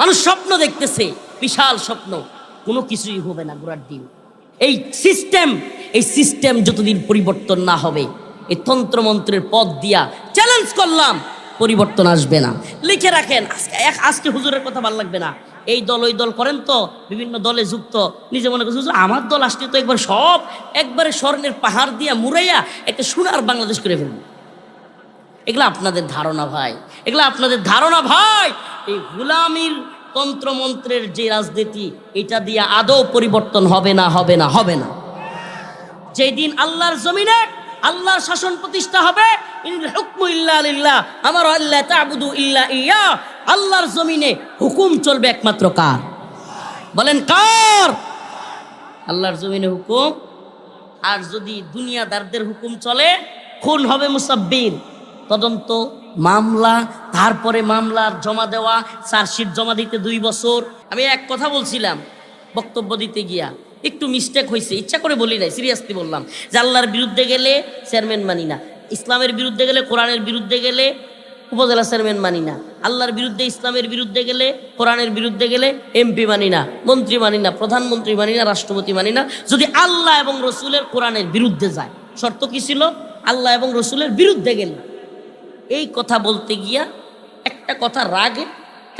মানুষ স্বপ্ন দেখতেছে, বিশাল স্বপ্ন। কোনো কিছুই হবে না ঘোড়ার ডিম। এই সিস্টেম এই সিস্টেম যতদিন পরিবর্তন না হবে, এই তন্ত্রমন্ত্রের পদ দিয়া চ্যালেঞ্জ করলাম, পরিবর্তন আসবে না। লিখে রাখেন আজকে হুজুরের কথা ভালো লাগবে না। এই দল, ওই দল করেন তো, বিভিন্ন দলে যুক্ত। নিজে মনে করছে, হুজুর, আমার দল আসলে তো একবার সব, একবারে স্বর্ণের পাহাড় দিয়া মুড়াইয়া একটা সোনার বাংলাদেশ করে ফেলব। এগুলো আপনাদের ধারণা ভাই, এগুলো আপনাদের ধারণা ভাই। এই গুলামির তন্ত্রমন্ত্রের যে রাজনীতি, এটা দিয়ে আদৌ পরিবর্তন হবে না হবে না হবে না। যেই দিন আল্লাহর জমিনে আল্লাহর শাসন প্রতিষ্ঠা হবে আমার আল্লাহ ইল্লা ইয়া, আল্লাহর জমিনে হুকুম চলবে একমাত্র কার? বলেন কার? আল্লাহর জমিনে হুকুম, আর যদি দুনিয়াদারদের হুকুম চলে, খুন হবে মুসাব্বির। তদন্ত, মামলা, তারপরে মামলার জমা দেওয়া, চার্জশিট জমা দিতে দুই বছর। আমি এক কথা বলছিলাম বক্তব্য দিতে গিয়া, একটু মিস্টেক হয়েছে ইচ্ছা করে বলি নাই সিরিয়াসলি বললাম, যে আল্লাহর বিরুদ্ধে গেলে চেয়ারম্যান মানি না, ইসলামের বিরুদ্ধে গেলে, কোরআনের বিরুদ্ধে গেলে উপজেলা চেয়ারম্যান মানি না, আল্লাহর বিরুদ্ধে, ইসলামের বিরুদ্ধে গেলে, কোরআনের বিরুদ্ধে গেলে এমপি মানি না, মন্ত্রী মানি না, প্রধানমন্ত্রী মানি না, রাষ্ট্রপতি মানি না, যদি আল্লাহ এবং রসুলের কোরআনের বিরুদ্ধে যায়, শর্ত কি ছিল? আল্লাহ এবং রসুলের বিরুদ্ধে গেলে। এই কথা বলতে গিয়া একটা কথা রাগে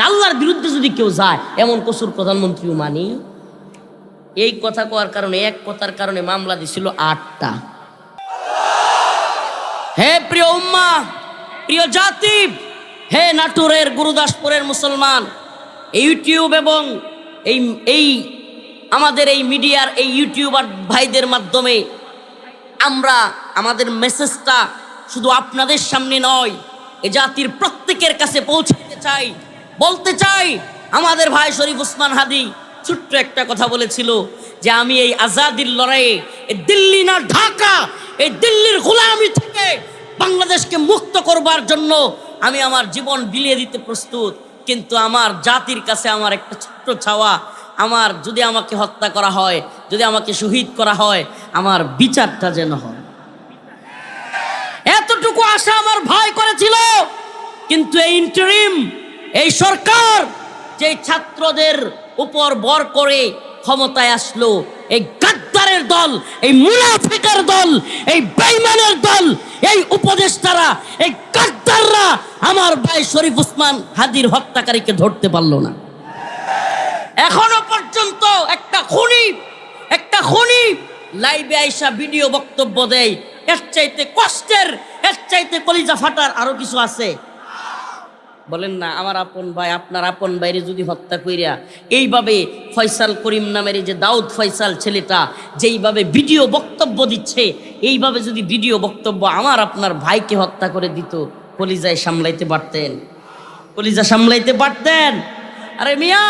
আল্লাহর বিরুদ্ধে যদি কেউ যায়, এমন কসুর প্রধানমন্ত্রীও মানি। এই কথা কওয়ার কারণে, এক কথার কারণে মামলা দিছিল আটটা। হে প্রিয় উম্মা, প্রিয় জাতি, হে নাটুরের গুরুদাসপুরের মুসলমান ইউটিউব এবং এই এই আমাদের এই মিডিয়ার এই ইউটিউবার ভাইদের মাধ্যমে আমরা আমাদের মেসেজটা শুধু আপনাদের সামনে নয়, এ জাতির প্রত্যেকের কাছে পৌঁছাতে চাই। বলতে চাই, আমাদের ভাই শরীফ উসমান হাদি ছোট্ট একটা কথা বলেছিল যে আমি এই আজাদির লড়াইয়ে এই দিল্লি না ঢাকা এই দিল্লির গোলামি থেকে বাংলাদেশকে মুক্ত করবার জন্য আমি আমার জীবন বিলিয়ে দিতে প্রস্তুত। কিন্তু আমার জাতির কাছে আমার একটা ছোট্ট ছাওয়া, আমার যদি আমাকে হত্যা করা হয়, যদি আমাকে শহীদ করা হয়, আমার বিচারটা যেন হয়। এতটুকু আশা আমার ভাই করেছিল। কিন্তু এই ইন্টারিম এই সরকার যে ছাত্রদের উপর বর করে ক্ষমতায় আসলো, এই গাদ্দারের দল, এই মুনাফিকের দল, এই বেইমানের দল, এই উপদেষ্টারা, এই গাদ্দাররা আমার ভাই শরীফ উসমান হাদির হত্যাকারীকে ধরতে পারল না। এখনও পর্যন্ত একটা খুনি একটা খুনি লাইভে আইসা ভিডিও বক্তব্য দেয় এর চাইতে কষ্টের, এর চাইতে কলিজা ফাটার আরও কিছু আছে? বলেন না, আমার আপন ভাই, আপনার আপন বাইরে যদি হত্যা কইরা এইভাবে ফয়সাল করিম নামের যে দাউদ ফয়সাল ছেলেটা যেইভাবে ভিডিও বক্তব্য দিচ্ছে, এইভাবে যদি ভিডিও বক্তব্য আমার আপনার ভাইকে হত্যা করে দিত, কলিজায় সামলাইতে পারতেন? কলিজা সামলাইতে পারতেন? আরে মিয়া,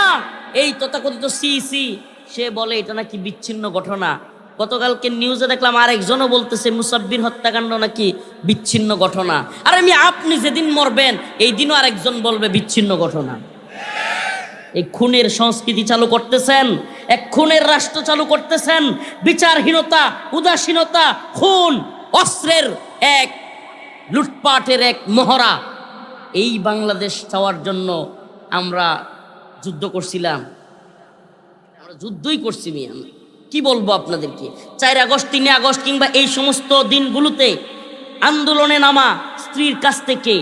এই তথাকথিত সি সি, সে বলে এটা নাকি বিচ্ছিন্ন ঘটনা। গতকালকে নিউজে দেখলাম আরেকজনও বলতেছে, মুসাব্বির হত্যাকাণ্ড নাকি বিচ্ছিন্ন ঘটনা। আর আমি, আপনি যেদিন মরবেন এই দিনও আরেকজন বলবে বিচ্ছিন্ন ঘটনা। এই খুনের সংস্কৃতি চালু করতেছেন, এক খুনের রাষ্ট্র চালু করতেছেন, বিচারহীনতা, উদাসীনতা, খুন, অস্ত্রের এক, লুটপাটের এক মহড়া। এই বাংলাদেশ চাওয়ার জন্য আমরা যুদ্ধ করছিলাম। আমরা যুদ্ধই করছি মিয়া কি বলব আপনাদেরকে? চার আগস্ট, তিন আগস্ট কিংবা এই সমস্ত দিনগুলোতে আন্দোলনে নামা স্ত্রীর কাছ থেকে,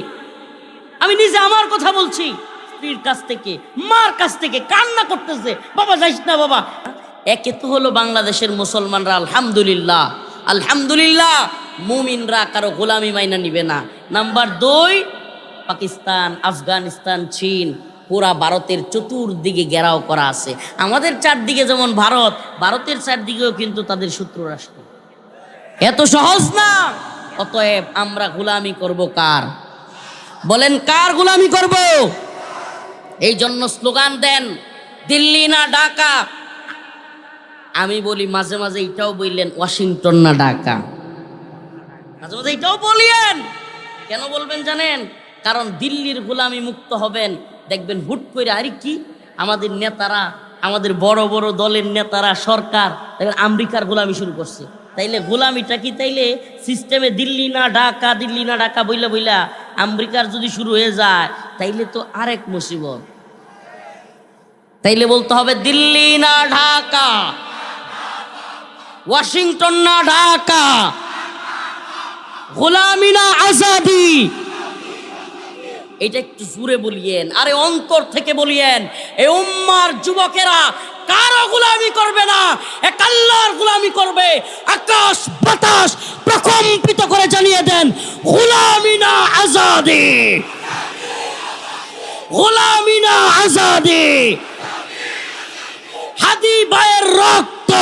আমি নিজে আমার কথা বলছি, স্ত্রীর কাছ থেকে, মার কাছ থেকে কান্না করতেছে, বাবা যাইস না বাবা। একে তো হলো বাংলাদেশের মুসলমানরা, আলহামদুলিল্লাহ। আলহামদুলিল্লাহ, মুমিনরা কারও গোলামি মাইনা নিবে না। নাম্বার দুই, পাকিস্তান, আফগানিস্তান, চীন। পুরা ভারতের চতুর্দিকে ঘেরাও করা আছে। আমাদের চারদিকে যেমন ভারত, ভারতের চারদিকেও কিন্তু তাদের শত্রু রাষ্ট্র। এত সহজ না? অতএব আমরা গোলামি করব কার? বলেন, কার গুলামি করব? এই জন্য স্লোগান দেন, দিল্লি না ঢাকা। আমি বলি, মাঝে মাঝে এটাও বললেন, ওয়াশিংটন না ঢাকা। মাঝে মাঝে এটাও বলিয়েন। কেন বলবেন জানেন? কারণ দিল্লির গোলামি মুক্ত হবেন। দেখবেন হুট করে আরে কি আমাদের নেতারা, আমাদের বড় বড় দলের নেতারা, সরকার দেখবেন আমেরিকার গোলামি শুরু করছে। তাইলে গোলামিটা কি তাইলে সিস্টেমে দিল্লি না ঢাকা, দিল্লি না ঢাকা বইলা বইলা আমেরিকার যদি শুরু হয়ে যায়, তাইলে তো আরেক মুসিবত। তাইলে বলতে হবে দিল্লি না ঢাকা, ওয়াশিংটন না ঢাকা, গোলামি না আজাদি। এটা একটু জুড়ে বলিয়েন, আরে অন্তর থেকে বলিয়েন এই উম্মার যুবকেরা, কারও গোলামি করবে না এক আল্লাহর গোলামি করবে, আকাশ বাতাস প্রকম্পিত করে জানিয়ে দেন, গোলামি না আজাদি, গোলামি না আজাদি, হাদি ভাইয়ের রক্ত,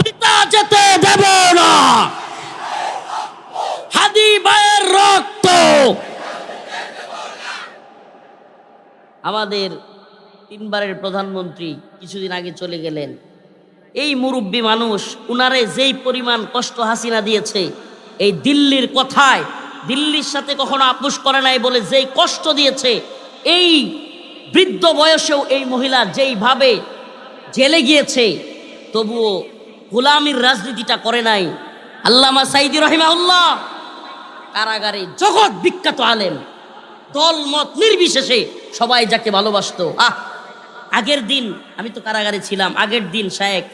পিতা যেতে দেব না। হাদি রক্ত। আমাদের তিনবারের প্রধানমন্ত্রী কিছুদিন আগে চলে গেলেন। এই মুরব্বী মানুষ, উনারে যেই পরিমাণ কষ্ট হাসিনা দিয়েছে, এই দিল্লির কথায়, দিল্লির সাথে কখনো আপোষ করে নাই বলে যেই কষ্ট দিয়েছে, এই বৃদ্ধ বয়সেও এই মহিলা যেইভাবে জেলে গিয়েছে, তবুও গোলামির রাজনীতিটা করে নাই। আল্লামা সাইদি রহিমাউল্লাহ কারাগারে জগৎ বিখ্যাত আলেম। দল, মত নির্বিশেষে সবাই যাকে ভালোবাসতো। আহ, আগের দিন আমি তো কারাগারে ছিলাম। আগের দিন শায়েক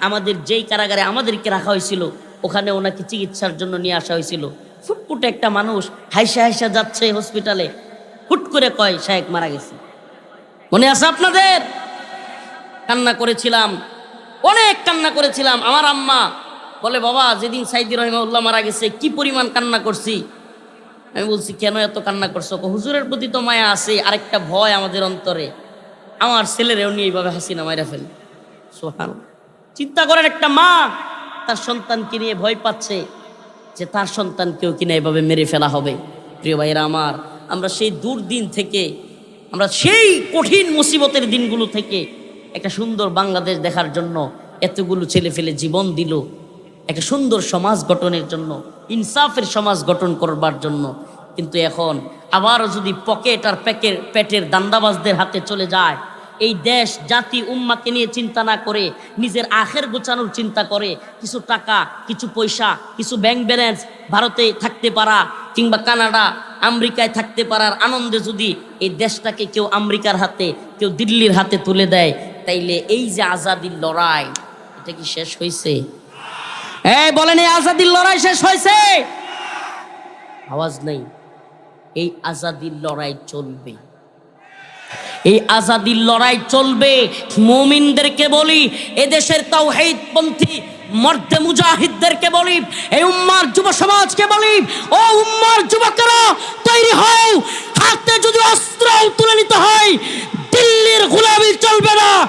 আমাদের যেই কারাগারে আমাদেরকে রাখা হয়েছিল ওখানে ওনাকে চিকিৎসার জন্য নিয়ে আসা হয়েছিল। ফুটফুটে একটা মানুষ হাইসা হাইসা যাচ্ছে হসপিটালে হুট করে কয়, শায়েক মারা গেছে। মনে আছে আপনাদের? কান্না করেছিলাম। অনেক কান্না করেছিলাম। আমার আম্মা বলে, বাবা, যেদিন সাইদি রহিমাউল্লাহ মারা গেছে, কি পরিমাণ কান্না করছি? আমি বলছি, কেন এত কান্না করছ? হুজুরের প্রতি তো মায়া আছে, আরেকটা ভয় আমাদের অন্তরে। আমার ছেলেরেও নিয়ে এইভাবে হাসিনা মাইরা ফেলে। সোহান চিন্তা করেন, একটা মা তার সন্তানকে নিয়ে ভয় পাচ্ছে যে তার সন্তানকেও কিনা এভাবে মেরে ফেলা হবে। প্রিয় ভাইরা আমার, আমরা সেই দূর দিন থেকে, আমরা সেই কঠিন মুসিবতের দিনগুলো থেকে একটা সুন্দর বাংলাদেশ দেখার জন্য এতগুলো ছেলে ফেলে জীবন দিল। একটা সুন্দর সমাজ গঠনের জন্য, ইনসাফের সমাজ গঠন করবার জন্য। কিন্তু এখন আবারও যদি পকেট আর প্যাকের পেটের দান্দাবাজদের হাতে চলে যায়, এই দেশ, জাতি, উম্মাকে নিয়ে চিন্তা না করে, নিজের আখের গোছানোর চিন্তা করে, কিছু টাকা, কিছু পয়সা, কিছু ব্যাংক ব্যালেন্স ভারতে থাকতে পারা, কিংবা কানাডা, আমেরিকায় থাকতে পারার আনন্দে যদি এই দেশটাকে কেউ আমেরিকার হাতে, কেউ দিল্লির হাতে তুলে দেয়, তাইলে এই যে আজাদির লড়াই, এটা কি শেষ হয়েছে এই, বলেন এই আজাদির লড়াই শেষ হয়েছে। আওয়াজ নেই। এই আজাদির লড়াই চলবে। এই আজাদির লড়াই চলবে। মুমিনদেরকে বলি, এদেশের তাওহীদ পন্থী মর্দে মুজাহিদদেরকে বলি, এই উম্মার যুব সমাজকে বলি, ও উম্মার যুবকেরা, তৈরি হও। হাতে যদি অস্ত্র তুলে নিতে হয়, দিল্লির গোলামি চলবে না।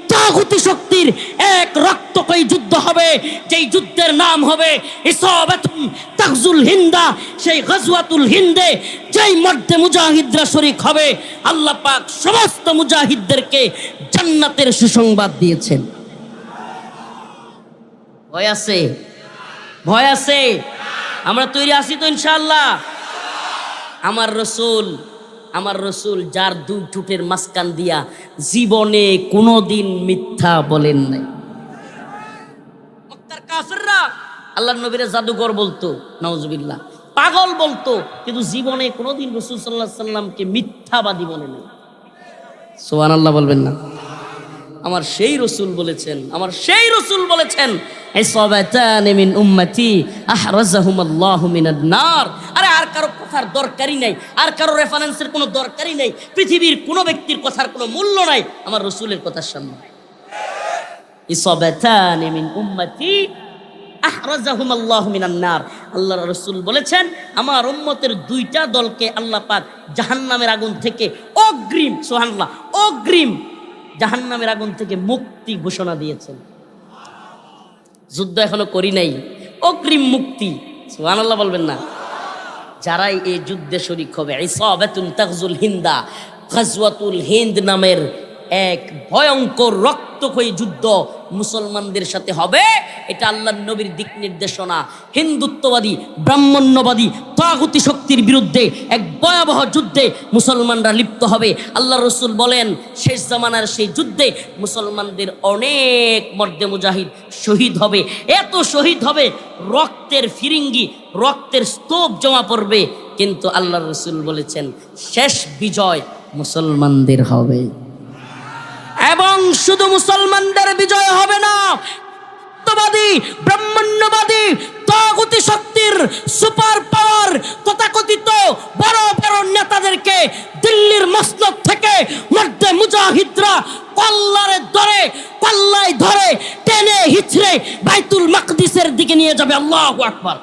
তাগুতি শক্তির এক রক্তকয়ী যুদ্ধ হবে, যেই যুদ্ধের নাম হবে ইসাবাতুন তাগজুল হিন্দা, সেই গজওয়াতুল হিন্দে, যেই মর্দে মুজাহিদরা শরিক হবে, আল্লাহ পাক সমস্ত মুজাহিদদেরকে জান্নাতের সুসংবাদ দিয়েছেন। ভয় আছে? ভয় আছে? আমরা তৈরি আছি তো ইনশাআল্লাহ। আমার রসুল আমার রসুল যার দু ঠুটের মাঝখান দিয়া জীবনে কোনো দিন মিথ্যা বলেন নাই। আল্লাহ নবীরা জাদুঘর বলতো নওয়াজবিল্লাহ পাগল বলতো, কিন্তু জীবনে কোনোদিন রসুল সাল্লাহ সাল্লামকে মিথ্যাবাদী বলে নাই। সোহান আল্লাহ বলবেন না। আমার সেই রসুল বলেছেন, আমার সেই রসুল বলেছেন নার। আরে আর কথার দরকারই আর কারও রেফারেন্সের কোনো দরকারই পৃথিবীর কোনো ব্যক্তির কথার কোনো মূল্য নাই, আমার রসুলের আল্লাহর রাসূল বলেছেন, আমার উম্মতের দুইটা দলকে আল্লাহ পাক জাহান্নামের আগুন থেকে অগ্রিম, সুবহানাল্লাহ, অগ্রিম জাহান্নামের আগুন থেকে মুক্তি ঘোষণা দিয়েছেন। যুদ্ধ এখনও করি নাই। অগ্রিম মুক্তি, সুবহানাল্লাহ বলবেন না। যারাই এই যুদ্ধে শরিক হবে, ইসাবাতুন তাগজুল হিন্দা হিন্দ নামের এক ভয়ঙ্কর রক্তক্ষয়ী যুদ্ধ মুসলমানদের সাথে হবে। এটা আল্লাহ নবীর দিক নির্দেশনা। হিন্দুত্ববাদী, ব্রাহ্মণ্যবাদী, তাগুতি শক্তির বিরুদ্ধে এক ভয়াবহ যুদ্ধে মুসলমানরা লিপ্ত হবে। আল্লাহ রসুল বলেন, শেষ জামানার সেই যুদ্ধে মুসলমানদের অনেক মর্দে মুজাহিদ শহীদ হবে। এত শহীদ হবে, রক্তের ফিরিঙ্গি, রক্তের স্তূপ জমা পড়বে। কিন্তু আল্লাহ রসুল বলেছেন, শেষ বিজয় মুসলমানদের হবে। এবং শুধু মুসলমানদের বিজয় হবে না সত্যবাদী ব্রাহ্মণ্যবাদী তগতি শক্তির সুপার পাওয়ার তথাকথিত বড় বড় নেতাদেরকে দিল্লির মসনদ থেকে মধ্যে মুজাহিদরা কল্লারে ধরে, কল্লায় ধরে টেনে হিচড়ে বাইতুল মাকদিসের দিকে নিয়ে যাবে। আল্লাহ আকবার।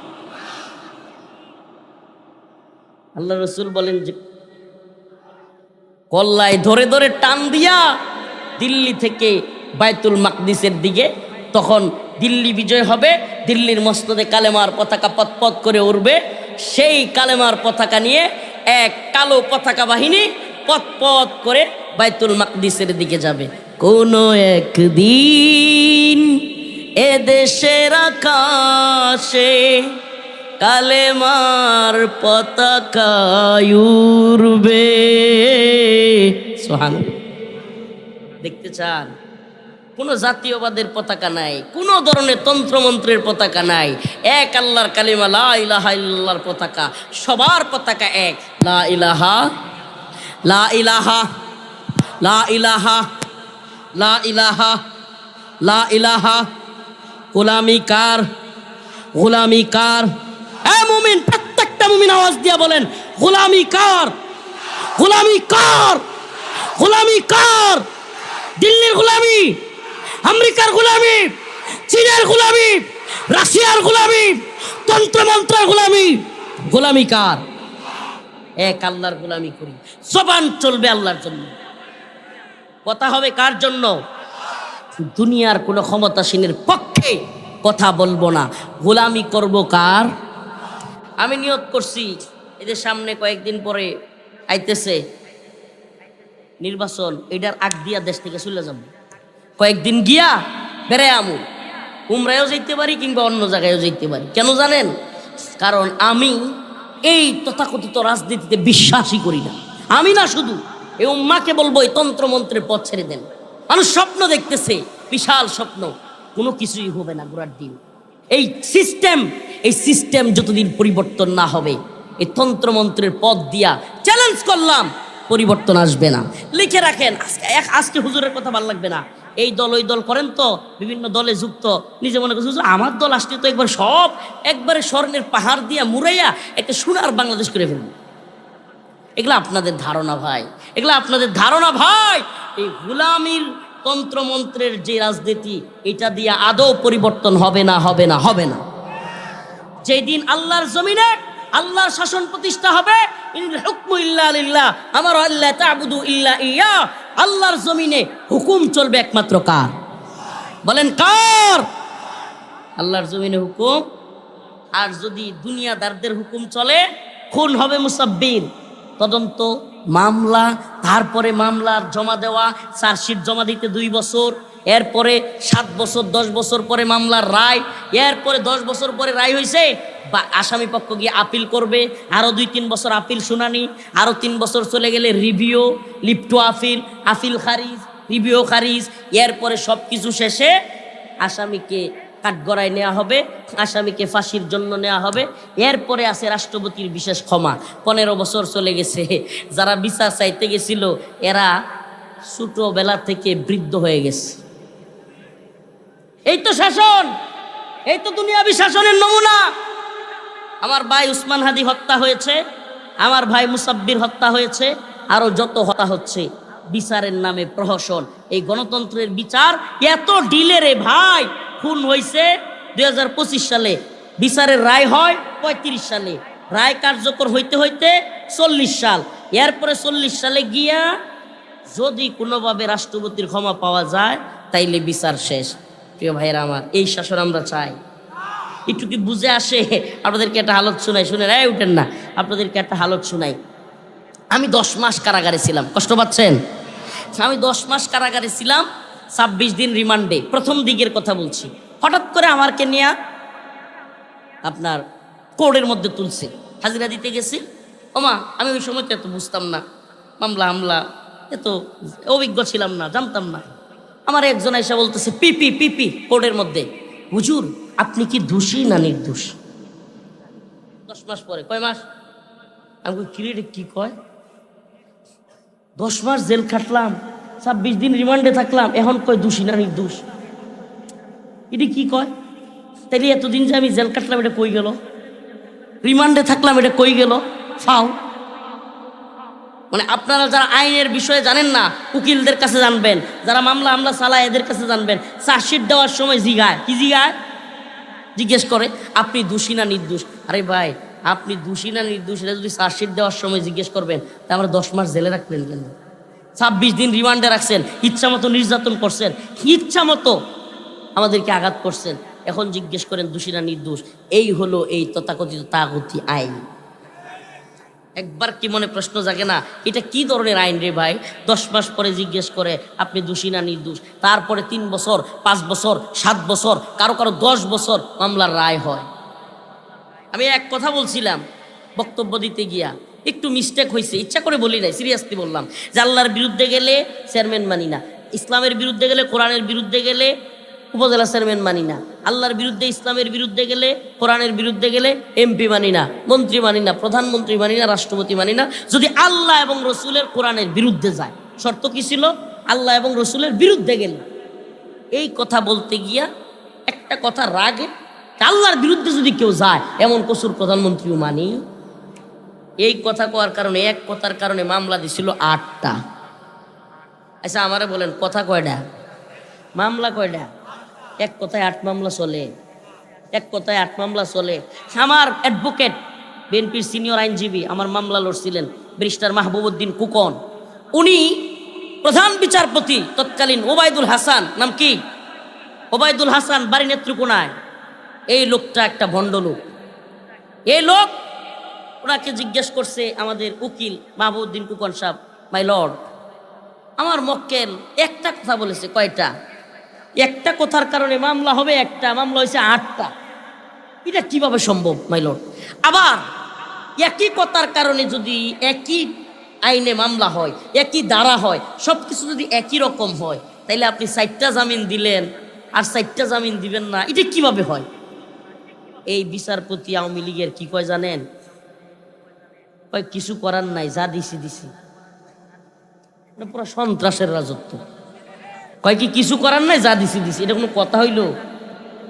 আল্লাহ রসুল বলেন যে, কল্লায় ধরে ধরে টান দিয়া দিল্লি থেকে বাইতুল মাকদিসের দিকে, তখন দিল্লি বিজয় হবে, দিল্লির মস্তদে কালেমার পতাকা পথ করে উঠবে সেই কালেমার পতাকা নিয়ে এক কালো পতাকা বাহিনী পথ পথ করে বাইতুল মাকদিসের দিকে যাবে। কোনো একদিন এ দেশের আকাশে কালেমার পতাকা উড়বে। সোহান দেখতে চান? কোনো জাতীয়বাদের পতাকা নাই, কোনো ধরনের তন্ত্রমন্ত্রের পতাকা নাই। এক আল্লাহর কালিমা, লা ইলাহা ইল্লাল্লাহর পতাকা। সবার পতাকা এক। লা ইলাহা লা ইলাহা লা ইলাহা লা ইলাহা লা ইলাহা। গোলামি কার? গোলামি কার? হ্যাঁ মুমিন, প্রত্যেকটা মুমিন আওয়াজ দিয়া বলেন, গোলামি কার? গোলামি কার? গোলামি কার? দিল্লির গোলামি, আমেরিকার গোলামি, চীনের গোলামি, রাশিয়ার গোলামি, তন্ত্রমন্ত্রের গোলামি। গোলামি কার? এক আল্লাহর গোলামি করি। জবান চলবে আল্লাহর জন্য। কথা হবে কার জন্য? দুনিয়ার কোনো ক্ষমতাসীনের পক্ষে কথা বলব না। গোলামি করব কার? আমি নিয়োগ করছি। এদের সামনে কয়েকদিন পরে আইতেছে নির্বাচন, এটার আগ দিয়া দেশ থেকে চলে যাব। কয়েকদিন গিয়া বেড়ে আমু। উমরায়ও যেতে পারি কিংবা অন্য জায়গায়ও যেতে পারি। কেন জানেন? কারণ আমি এই তথাকথিত রাজনীতিতে বিশ্বাসই করি না। আমি না শুধু এই উম্মাকে বলব, এই তন্ত্রমন্ত্রের পথ ছেড়ে দেন। মানুষ স্বপ্ন দেখতেছে, বিশাল স্বপ্ন। কোনো কিছুই হবে না গোড়ার দিন। এই সিস্টেম এই সিস্টেম যতদিন পরিবর্তন না হবে, এই তন্ত্রমন্ত্রের পথ দিয়া চ্যালেঞ্জ করলাম। পরিবর্তন আসবে না। লিখে রাখেন, আজকে হুজুরের কথা ভালো লাগবে না। এই দল, ওই দল করেন তো, বিভিন্ন দলে যুক্ত। নিজে মনে করছে আমার দল আসলে তো একবার সব একবারে স্বর্ণের পাহাড় দিয়া মুড়াইয়া একটা সোনার বাংলাদেশ করে ফেলব। এগুলো আপনাদের ধারণা ভাই। এগুলো আপনাদের ধারণা ভাই। এই গুলামির তন্ত্রমন্ত্রের যে রাজনীতি, এটা দিয়ে আদৌ পরিবর্তন হবে না হবে না হবে না। যেদিন আল্লাহর জমিনে আল্লাহর শাসন প্রতিষ্ঠা হবে। আমার আল্লাহ ইল্লা ইয়া। আল্লাহর জমিনে হুকুম চলবে একমাত্র কার? বলেন কার? আল্লাহর জমিনে হুকুম। আর যদি দুনিয়াদারদের হুকুম চলে, খুন হবে মুসাব্বির। তদন্ত, মামলা, তারপরে মামলার জমা দেওয়া, চার্জশিট জমা দিতে দুই বছর, এরপরে সাত বছর, দশ বছর পরে মামলার রায়, এরপরে দশ বছর পরে রায় হয়েছে আসামি পক্ষ গিয়ে আপিল করবে আরও দুই তিন বছর আপিল শুনানি আরও তিন বছর চলে গেলে রিভিউ লিপ্ট আপিল আপিল খারিজ, রিভিউ খারিজ, এরপরে সব কিছু শেষে আসামিকে কাঠগড়ায় নেওয়া হবে, আসামিকে ফাঁসির জন্য নেওয়া হবে। এরপরে আছে রাষ্ট্রপতির বিশেষ ক্ষমা। পনেরো বছর চলে গেছে, যারা বিচার চাইতে গেছিল, এরা ছোটবেলা থেকে বৃদ্ধ হয়ে গেছে। এই তো শাসন, এই তো দুনিয়াবি শাসনের নমুনা। আমার ভাই উসমান হাদি হত্যা হয়েছে, আমার ভাই মুসাব্বির হত্যা হয়েছে, আরও যত হত্যা হচ্ছে, বিচারের নামে প্রহসন। এই গণতন্ত্রের বিচার এত ডিলে রে ভাই, খুন হয়েছে দু হাজার পঁচিশ সালে, বিচারের রায় হয় পঁয়ত্রিশ সালে। রায় কার্যকর হইতে হইতে চল্লিশ সাল। এরপরে চল্লিশ সালে গিয়া যদি কোনোভাবে রাষ্ট্রপতির ক্ষমা পাওয়া যায়, তাইলে বিচার শেষ। প্রিয় ভাইয়েরা আমার, এই শাসন আমরা চাই। একটু কি বুঝে আসে? আপনাদেরকে একটা হালত শোনাই, শুনে রায় উঠেন না। আপনাদেরকে একটা হালত শোনাই। আমি দশ মাস কারাগারে ছিলাম, কষ্ট পাচ্ছেন? আমি দশ মাস কারাগারে ছিলাম, ছাব্বিশ দিন রিমান্ডে, প্রথম দিকের কথা বলছি। হঠাৎ করে আমারকে নিয়ে আপনার কোর্টের মধ্যে তুলছে, হাজিরা দিতে গেছি। ওমা, আমি ওই সময় তো এত বুঝতাম না, মামলা, হামলা, এত অভিজ্ঞ ছিলাম না, জানতাম না। আমার একজন এসে বলতেছে, পিপি পিপি, কোর্টের মধ্যে। হুজুর আপনি কি দোষী না নির্দোষ? দশ মাস পরে কয় মাস? আমি কই, কিরে কি কয়? দশ মাস জেল খাটলাম ছাব্বিশ দিন রিমান্ডে থাকলাম এখন কয় দোষী না নির্দোষ? এটি কি কয়? তাইলে এতদিন যে আমি জেল কাটলাম এটা কই গেল? রিমান্ডে থাকলাম এটা কই গেল? ফাও। মানে আপনারা যারা আইনের বিষয়ে জানেন না উকিলদের কাছে জানবেন যারা মামলা আমলা চালায় এদের কাছে জানবেন। চার্জশিট দেওয়ার সময় জিগায়। কি জিগায়? জিজ্ঞেস করে, আপনি দোষী না নির্দোষ? আরে ভাই, আপনি দোষী না নির্দোষ, এটা যদি চার্জশিট দেওয়ার সময় জিজ্ঞেস করবেন তা আমরা দশ মাস জেলে রাখলেন কেন? ছাব্বিশ দিন রিমান্ডে রাখছেন, ইচ্ছা মতো নির্যাতন করছেন, ইচ্ছা মতো আমাদেরকে আঘাত করছেন। এখন জিজ্ঞেস করেন, দোষী না নির্দোষ? এই হলো এই তথাকথিত তাগতি আইন। একবার কি মনে প্রশ্ন জাগে না, এটা কি ধরনের আইন রে ভাই? দশ মাস পরে জিজ্ঞেস করে, আপনি দোষী না নির্দোষ? তারপরে তিন বছর, পাঁচ বছর, সাত বছর, কারও কারও দশ বছর মামলার রায় হয়। আমি এক কথা বলছিলাম, বক্তব্য দিতে গিয়া, একটু মিস্টেক হয়েছে ইচ্ছা করে বলি নাই সিরিয়াসলি বললাম, যে আল্লাহর বিরুদ্ধে গেলে চেয়ারম্যান মানি না, ইসলামের বিরুদ্ধে গেলে, কোরআনের বিরুদ্ধে গেলে উপজেলা চেয়ারম্যান মানি না। আল্লাহর বিরুদ্ধে, ইসলামের বিরুদ্ধে গেলে, কোরআনের বিরুদ্ধে গেলে এমপি মানি না, মন্ত্রী মানি না, প্রধানমন্ত্রী মানি না, রাষ্ট্রপতি মানি না। যদি আল্লাহ এবং রসুলের কোরআনের বিরুদ্ধে যায়, শর্ত কি ছিল? আল্লাহ এবং রসুলের বিরুদ্ধে গেলে। এই কথা বলতে গিয়া একটা কথা রাগে আল্লাহর বিরুদ্ধে যদি কেউ যায়, এমন কসুর প্রধানমন্ত্রীও মানি। এই কথা কওয়ার কারণে, এক কথার কারণে মামলা দিছিল আটটা। আচ্ছা আমারে বলেন, কথা কয়টা? মামলা কয়টা? এক কথায় আট মামলা চলে। এক কথায় আট মামলা চলে। আমার অ্যাডভোকেট বিএনপির সিনিয়র আইনজীবী আমার মামলা লড়ছিলেন ব্যারিস্টার মাহবুবুদ্দিন কুকন। উনি প্রধান বিচারপতি তৎকালীন ওবায়দুল হাসান, নাম কি? ওবায়দুল হাসান বাড়ি নেত্রকোনায়। এই লোকটা একটা ভণ্ড লোক। এই লোক ওনাকে জিজ্ঞেস করছে আমাদের উকিল মাহবুদ্দিন কুকন সাহেব মাই লর্ড আমার মক্কেল একটা কথা বলেছে, কয়টা? একটা কথার কারণে মামলা হবে একটা, মামলা হয়েছে আটটা। এটা কীভাবে সম্ভব মাই লর্ড আবার একই কথার কারণে যদি একই আইনে মামলা হয়, একই দ্বারা হয় সব কিছু যদি একই রকম হয়, তাইলে আপনি চারটা জামিন দিলেন, আর চারটা জামিন দিবেন না, এটা কীভাবে হয়? এই বিচারপতি আওয়ামী লীগের কি কয় জানেন? কিছু করার নাই, যা দিছি দিছি। পুরো সন্ত্রাসের রাজত্ব। কয় কি কিছু করার নাই? যা দিছি দিছি। এটা কোনো কথা হইল?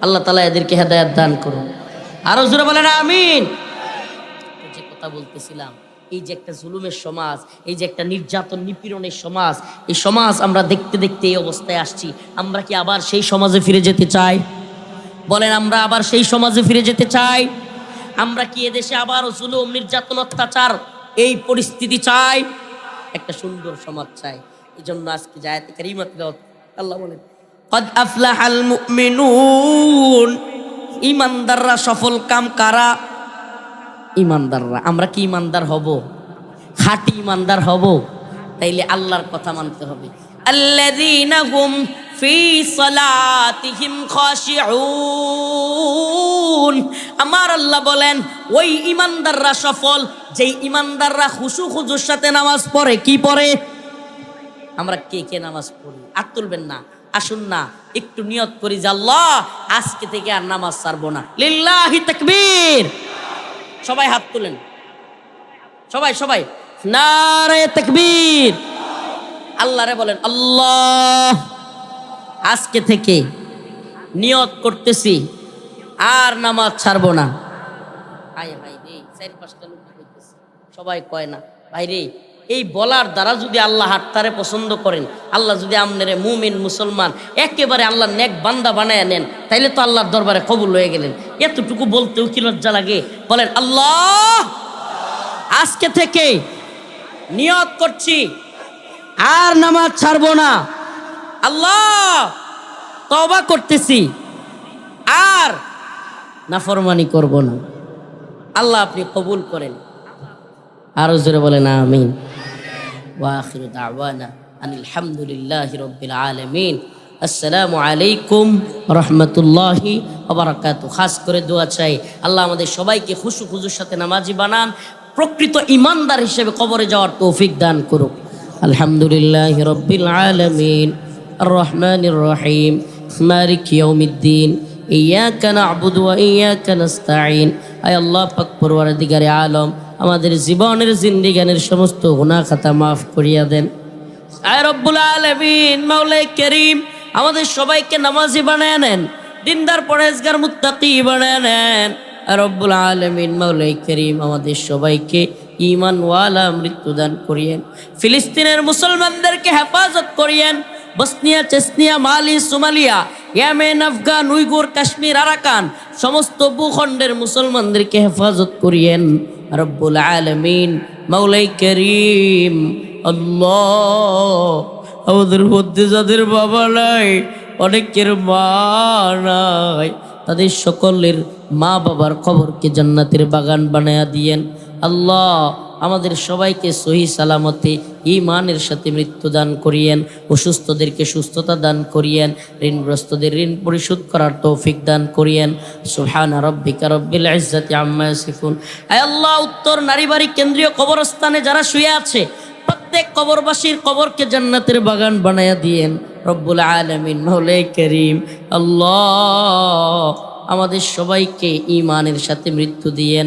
আল্লাহ তালা এদেরকে হেদায়াত দান করুন। আরও জোরে বলেন, আমিন। যে কথা বলতেছিলাম, এই যে একটা জুলুমের সমাজ, এই যে একটা নির্যাতন, নিপীড়নের সমাজ, এই সমাজ আমরা দেখতে দেখতে এই অবস্থায় আসছি। আমরা কি আবার সেই সমাজে ফিরে যেতে চাই? বলেন, আমরা আবার সেই সমাজে ফিরে যেতে চাই? আমরা কি এদেশে আবার জুলুম, নির্যাতন, অত্যাচার এই পরিস্থিতি চাই? একটা সুন্দর সমাজ চাই। এই জন্য আজকে জায়াতে কারিমাত আল্লাহ বলেন, কদ আফলাহাল মুমিনুন ইমানদাররা সফল কাম কারা? ইমানদাররা। আমরা কি ইমানদার হব? খাঁটি ইমানদার হব? তাইলে আল্লাহর কথা মানতে হবে। আল্লাযীনা হুম ফি সালাতিহিম খাশিউন আমার আল্লাহ বলেন, ওই ইমানদাররা সফল, যেই ইমানদাররা খুশু খুজুর সাথে নামাজ পড়ে, কি পড়ে? আমরা কে কে নামাজ পড়ি? আর তুলবেন না। আসুন না, একটু নিয়ত করি যে আল্লাহ, আজকে থেকে আর নামাজ ছাড়বো না। লিল্লাহি তাকবীর। সবাই হাত তুলেন। সবাই সবাই। নারে তাকবীর। আল্লাহরে বলেন, আল্লাহ, আজকে থেকে নিয়ত করতেছি, আর নামাজ ছাড়বো না। হায় হায় রে চার পাঁচটা লোক সবাই কয় না, ভাই রে এই বলার দ্বারা যদি আল্লাহ হাটতারে পছন্দ করেন, আল্লাহ যদি আমনেরে মুমিন, মুসলমান একেবারে আল্লাহ নেক বান্দা বানায় নেন, তাইলে তো আল্লাহর দরবারে কবুল হয়ে গেলেন। এতটুকু বলতেও কি লজ্জা লাগে? বলেন, আল্লাহ! আজকে থেকে নিয়ত করছি, আর নামাজ ছাড়বো না। আল্লাহ! তবা করতেছি, আর নাফরমানি করব না। আল্লাহ আপনি কবুল করেন। আরও জোরে বলেন, আমিন। ওয়াখির দাওয়ানা আনিল হামদুলিল্লাহি রাব্বিল আলামিন আসসালামু আলাইকুম রহমতুল্লাহি আবরাকাত খাস করে দোয়া চাই আল্লাহ আমাদের সবাইকে খুশু খুজুর সাথে নামাজি বানান প্রকৃত ইমানদার হিসেবে কবরে যাওয়ার তৌফিক দান করুক আলহামদুলিল্লাহ রব্বিল আলমিন الرحمن الرحيم مالك يوم الدين إياك نعبد وإياك نستعين আয় আল্লাহ পাক পরওয়ারদিগারে আলম আমাদের জীবনের জিন্দিগানের সমস্ত গুনাহ খাতা মাফ করিয়া দেন। আয় রব্বুল আলামিন মাওলাই করিম, আমাদের সবাইকে নামাজি বানায় নেন, দিনদার পরেজগার মুত্তাকি বানায় নেন। রব্বুল আলামিন মাওলাই করিম, আমাদের সবাইকে ঈমান ওয়ালা মৃত্যুদান করিয়েন। ফিলিস্তিনের মুসলমানদেরকে হেফাজত করিয়েন। Bosnia, Chechnya, Mali, Somalia, Yemen, Afghan, Uyghur, Kashmir, Arakan, সমস্ত ভূখণ্ডের মুসলমানদেরকে হেফাজত করিয়েন। রব্বুল আলমিন মৌলাই করিম, আল্লাহ। আমাদের মধ্যে যাদের বাবা নাই, অনেকের মা নাই, তাদের সকলের মা বাবার খবরকে জান্নাতের বাগান বানায়া দিয়েন। আল্লাহ আমাদের সবাইকে সহি সালামতে ইমানের সাথে মৃত্যু দান করিয়েন, অসুস্থদেরকে সুস্থতা দান করিয়েন, ঋণগ্রস্তদের ঋণ পরিশোধ করার তৌফিক দান করিয়েন। সুহান রব্বিকা রব্বিল ইজ্জাতি আম্মা আয় আল্লাহ, উত্তর নারীবাড়ি কেন্দ্রীয় কবরস্থানে যারা শুয়ে আছে, প্রত্যেক কবরবাসীর কবরকে জান্নাতের বাগান বানায়া দিয়েন। রব্বুল আলমিন মৌলাই করিম, আল্লাহ আমাদের সবাইকে ইমানের সাথে মৃত্যু দিয়েন।